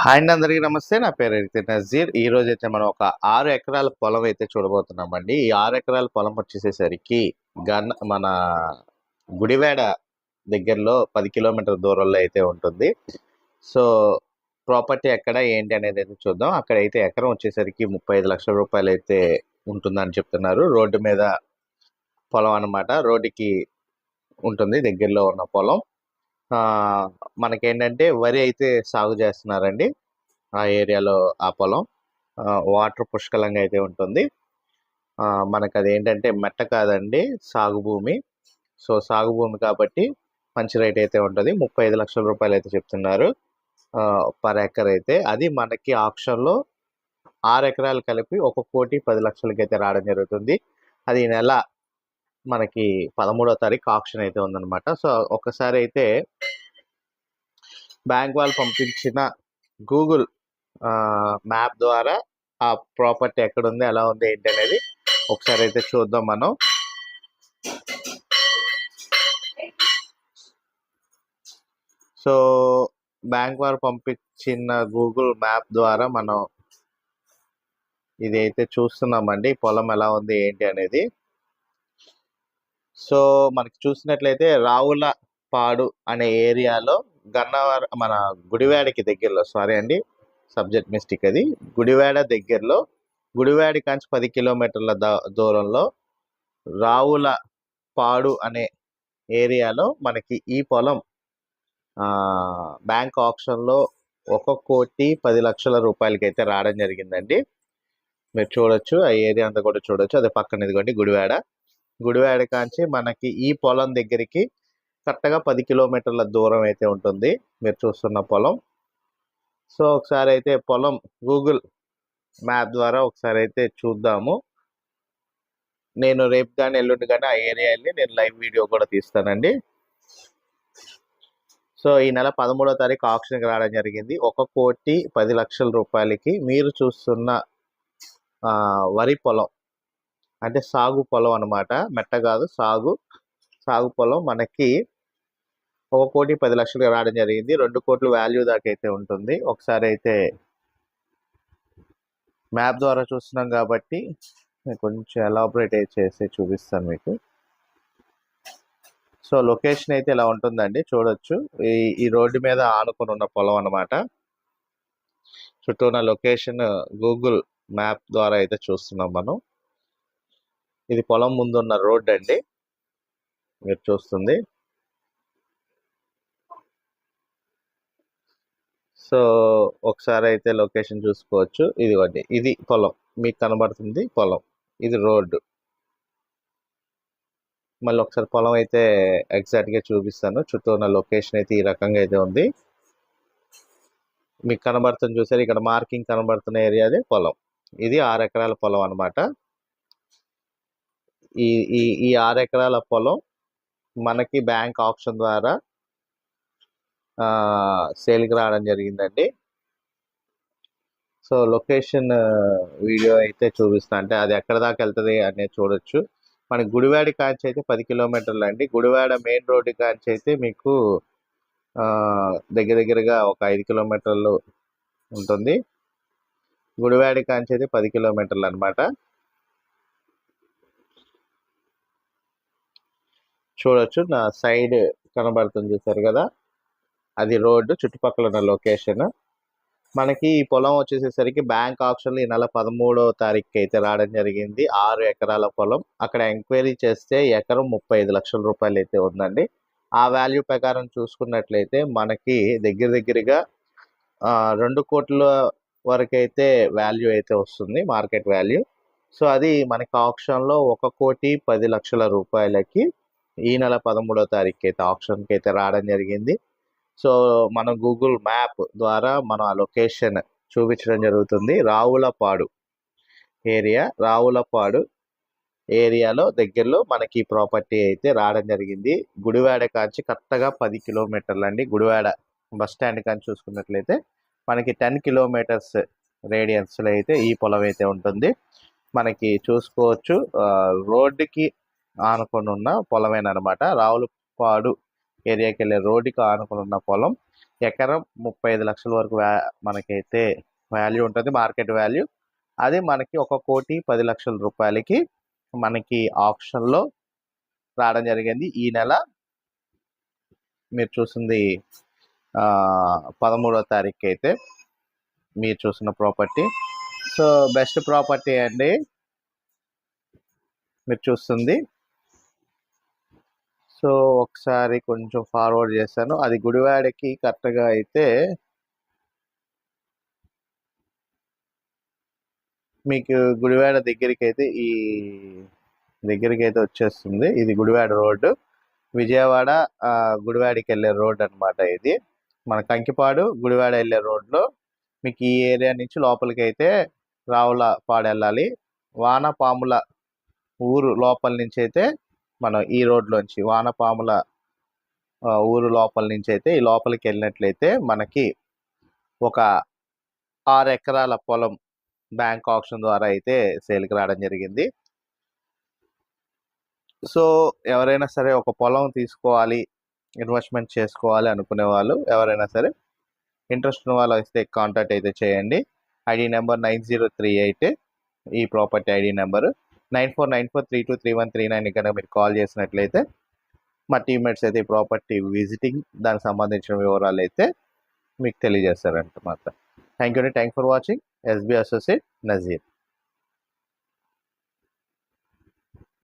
Hi అండి అందరికీ నమస్తే. నా పేరు అయితే నజీర్. ఈ రోజు అయితే మనం ఒక ఆరు ఎకరాల పొలం అయితే చూడబోతున్నామండి. ఈ ఆరు ఎకరాల పొలం వచ్చేసేసరికి గన్ మన గుడివేడ దగ్గరలో పది కిలోమీటర్ దూరంలో అయితే ఉంటుంది. సో ప్రాపర్టీ ఎక్కడ ఏంటి అనేది అయితే చూద్దాం. అక్కడ అయితే ఎకరం వచ్చేసరికి ముప్పై ఐదు లక్షల రూపాయలు అయితే ఉంటుందని చెప్తున్నారు. రోడ్డు మీద పొలం అన్నమాట. రోడ్డుకి ఉంటుంది దగ్గరలో ఉన్న పొలం. మనకేంటంటే వరి అయితే సాగు చేస్తున్నారండి. ఆ ఏరియాలో ఆ పొలం. వాటర్ పుష్కలంగా అయితే ఉంటుంది. మనకు అది ఏంటంటే మెట్ట కాదండి సాగు భూమి. సో సాగు భూమి కాబట్టి మంచి రేట్ అయితే ఉంటుంది. ముప్పై ఐదు లక్షల రూపాయలు అయితే చెప్తున్నారు. పర్ ఎకర్ అయితే. అది మనకి ఆప్షన్లో ఆరు ఎకరాలు కలిపి ఒక కోటి పది లక్షలకి అయితే రావడం జరుగుతుంది. అది ఈ నెల మనకి పదమూడో తారీఖు ఆప్షన్ అయితే ఉందన్నమాట. సో ఒకసారి అయితే బ్యాంక్ వాళ్ళు పంపించిన గూగుల్ మ్యాప్ ద్వారా ఆ ప్రాపర్టీ ఎక్కడ ఉంది ఎలా ఉంది ఏంటి అనేది ఒకసారి అయితే చూద్దాం మనం. సో బ్యాంక్ వారు పంపించిన గూగుల్ మ్యాప్ ద్వారా మనం ఇదైతే చూస్తున్నామండి పొలం ఎలా ఉంది ఏంటి అనేది. సో మనకి చూసినట్లయితే రావుల పాడు అనే ఏరియాలో గన్నవర మన గుడివాడకి దగ్గరలో సారీ అండి సబ్జెక్ట్ మిస్టేక్ అది. గుడివాడ దగ్గరలో గుడివాడి కాంచి పది కిలోమీటర్ల దూరంలో రావుల పాడు అనే ఏరియాలో మనకి ఈ పొలం బ్యాంక్ ఆప్షన్లో ఒక కోటి పది లక్షల రూపాయలకి అయితే రావడం జరిగిందండి. మీరు చూడొచ్చు ఆ ఏరియా అంతా కూడా చూడొచ్చు. అది పక్కన ఇదిగోండి గుడివాడ. గుడివాడ కాంచి మనకి ఈ పొలం దగ్గరికి కరెక్ట్గా పది కిలోమీటర్ల దూరం అయితే ఉంటుంది. మీరు చూస్తున్న పొలం. సో ఒకసారి అయితే పొలం గూగుల్ మ్యాప్ ద్వారా ఒకసారి అయితే చూద్దాము. నేను రేపు కానీ ఎల్లుండి కానీ ఆ ఏరియా వెళ్ళి నేను లైవ్ వీడియో కూడా తీస్తానండి. సో ఈ నెల పదమూడో తారీఖు ఆప్షన్కి రావడం జరిగింది. ఒక కోటి పది లక్షల రూపాయలకి మీరు చూస్తున్న వరి పొలం. అంటే సాగు పొలం అనమాట మెట్ట కాదు సాగు. సాగు పొలం మనకి ఒక కోటి పది లక్షలుగా రావడం జరిగింది. రెండు కోట్ల వాల్యూ దాకా అయితే ఉంటుంది. ఒకసారి అయితే మ్యాప్ ద్వారా చూస్తున్నాం కాబట్టి నేను కొంచెం ఎలాబరేట్ చేసి చూపిస్తాను మీకు. సో లొకేషన్ అయితే ఇలా ఉంటుందండి. చూడొచ్చు. ఈ ఈ రోడ్డు మీద ఆనుకొని ఉన్న పొలం అన్నమాట. చుట్టూ ఉన్న లొకేషన్ గూగుల్ మ్యాప్ ద్వారా అయితే చూస్తున్నాం మనం. ఇది పొలం ముందున్న రోడ్ అండి మీరు చూస్తుంది. సో ఒకసారి అయితే లొకేషన్ చూసుకోవచ్చు. ఇదిగోండి ఇది పొలం. మీకు కనబడుతుంది పొలం. ఇది రోడ్డు. మళ్ళీ ఒకసారి పొలం అయితే ఎగ్జాక్ట్గా చూపిస్తాను. చుట్టూ ఉన్న లొకేషన్ అయితే ఈ రకంగా అయితే ఉంది. మీకు కనబడుతుంది చూసారు ఇక్కడ మార్కింగ్ కనబడుతున్న ఏరియాదే పొలం. ఇది ఆరు ఎకరాల పొలం అన్నమాట. ఈ ఈ ఈ ఆరు ఎకరాల పొలం మనకి బ్యాంక్ ఆప్షన్ ద్వారా సేల్కి రావడం జరిగిందండి. సో లొకేషన్ వీడియో అయితే చూపిస్తా. అంటే అది ఎక్కడ దాకా వెళ్తుంది అనేది చూడొచ్చు. మన గుడివాడ కాంచి అయితే పది కిలోమీటర్లు అండి. గుడివాడ మెయిన్ రోడ్డు కాంచి అయితే మీకు దగ్గర దగ్గరగా ఒక ఐదు కిలోమీటర్లు ఉంటుంది. గుడివాడ కాంచి అయితే పది కిలోమీటర్లు అనమాట చూడొచ్చు. నా సైడ్ కనబడుతుంది చూసారు కదా? అది రోడ్డు చుట్టుపక్కల ఉన్న లొకేషన్. మనకి ఈ పొలం వచ్చేసేసరికి బ్యాంక్ ఆప్షన్ ఈ నెల పదమూడో తారీఖు అయితే రావడం జరిగింది. ఆరు ఎకరాల పొలం. అక్కడ ఎంక్వైరీ చేస్తే ఎకరం ముప్పై ఐదు లక్షల రూపాయలు అయితే ఉందండి. ఆ వాల్యూ ప్రకారం చూసుకున్నట్లయితే మనకి దగ్గర దగ్గరగా రెండు కోట్ల వరకు అయితే వాల్యూ అయితే వస్తుంది మార్కెట్ వాల్యూ. సో అది మనకి ఆప్షన్లో ఒక కోటి పది లక్షల రూపాయలకి ఈ నెల పదమూడో తారీఖు అయితే ఆప్షన్కి అయితే రావడం జరిగింది. సో మనం గూగుల్ మ్యాప్ ద్వారా మనం ఆ లొకేషన్ చూపించడం జరుగుతుంది. రావులపాడు ఏరియా రావులపాడు ఏరియాలో దగ్గరలో మనకి ప్రాపర్టీ అయితే రావడం జరిగింది. గుడివాడ కాంచి కరెక్ట్గా పది కిలోమీటర్లు అండి. గుడివాడ బస్ స్టాండ్ కాంచి చూసుకున్నట్లయితే మనకి టెన్ కిలోమీటర్స్ రేడియన్స్లో అయితే ఈ పొలం అయితే ఉంటుంది. మనకి చూసుకోవచ్చు. రోడ్డుకి ఆనుకొని ఉన్న పొలమేనమాట రావులపాడు ఏరియాకి వెళ్ళే రోడ్డుకి ఆనుకుని ఉన్న పొలం ఎకరం ముప్పై ఐదు లక్షల వరకు వ్యా మనకైతే వాల్యూ ఉంటుంది మార్కెట్ వాల్యూ అది మనకి ఒక కోటి పది లక్షల రూపాయలకి మనకి ఆప్షన్లో రావడం జరిగింది. ఈ నెల మీరు చూసింది పదమూడవ తారీఖు అయితే మీరు చూసిన ప్రాపర్టీ సో బెస్ట్ ప్రాపర్టీ అండి మీరు చూస్తుంది సో ఒకసారి కొంచెం ఫార్వర్డ్ చేశాను. అది గుడివాడకి కరెక్ట్గా అయితే మీకు గుడివాడ దగ్గరికి అయితే ఈ దగ్గరికి అయితే వచ్చేస్తుంది. ఇది గుడివాడ రోడ్డు. విజయవాడ గుడివాడకి వెళ్ళే రోడ్ అన్నమాట ఇది. మన కంకిపాడు గుడివాడ వెళ్ళే రోడ్లో మీకు ఈ ఏరియా నుంచి లోపలికి అయితే రావులపాడు వెళ్ళాలి. వానపాముల ఊరు లోపల నుంచి అయితే మనం ఈ రోడ్లోంచి వానపాముల ఊరు లోపల నుంచి అయితే ఈ లోపలికి వెళ్ళినట్లయితే మనకి ఒక ఆరు ఎకరాల పొలం బ్యాంక్ ఆప్షన్ ద్వారా అయితే సేల్కి రావడం జరిగింది. సో ఎవరైనా సరే ఒక పొలం తీసుకోవాలి ఇన్వెస్ట్మెంట్ చేసుకోవాలి అనుకునే వాళ్ళు ఎవరైనా సరే ఇంట్రెస్ట్ ఉన్న వాళ్ళు వస్తే కాంటాక్ట్ అయితే చేయండి. ID number nine zero three eight ఈ property ID number. Nine four nine four three two three one three nine కనుక మీరు కాల్ చేసినట్లయితే మా టీమ్మేట్స్ అయితే ఈ ప్రాపర్టీ విజిటింగ్ దానికి సంబంధించిన వివరాలు అయితే మీకు తెలియజేస్తారంట మాత్రం. థ్యాంక్ యూ అండి. Thank for watching SB associate Nazir